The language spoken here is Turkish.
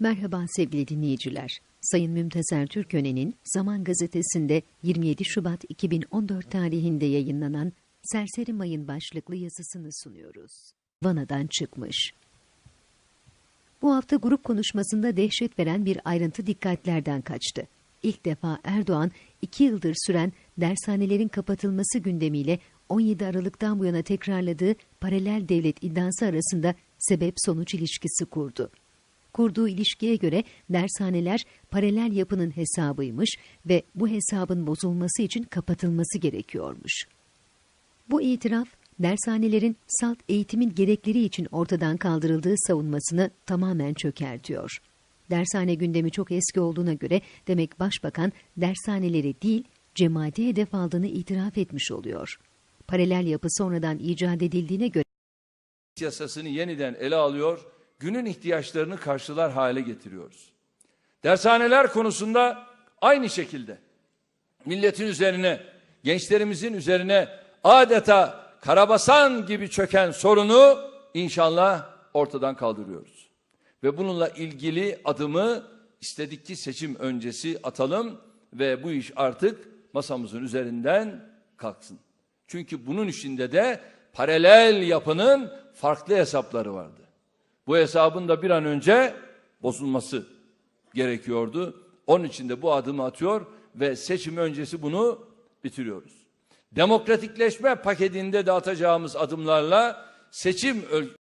Merhaba sevgili dinleyiciler. Sayın Mümtazer Türköne'nin Zaman Gazetesi'nde 27 Şubat 2014 tarihinde yayınlanan Serseri Mayın başlıklı yazısını sunuyoruz. Vana'dan çıkmış. Bu hafta grup konuşmasında dehşet veren bir ayrıntı dikkatlerden kaçtı. İlk defa Erdoğan, iki yıldır süren dershanelerin kapatılması gündemiyle 17 Aralık'tan bu yana tekrarladığı paralel devlet iddiası arasında sebep-sonuç ilişkisi kurdu. Kurduğu ilişkiye göre dershaneler paralel yapının hesabıymış ve bu hesabın bozulması için kapatılması gerekiyormuş. Bu itiraf, dershanelerin salt eğitimin gerekleri için ortadan kaldırıldığı savunmasını tamamen çökertiyor. Dershane gündemi çok eski olduğuna göre demek başbakan dershaneleri değil cemaati hedef aldığını itiraf etmiş oluyor. Paralel yapı sonradan icat edildiğine göre yasasını yeniden ele alıyor, günün ihtiyaçlarını karşılar hale getiriyoruz. Dershaneler konusunda aynı şekilde milletin üzerine, gençlerimizin üzerine adeta karabasan gibi çöken sorunu inşallah ortadan kaldırıyoruz. Ve bununla ilgili adımı istedik ki seçim öncesi atalım ve bu iş artık masamızın üzerinden kalksın. Çünkü bunun içinde de paralel yapının farklı hesapları vardı. Bu hesabın da bir an önce bozulması gerekiyordu. Onun için de bu adımı atıyor ve seçim öncesi bunu bitiriyoruz. Demokratikleşme paketinde de atacağımız adımlarla seçim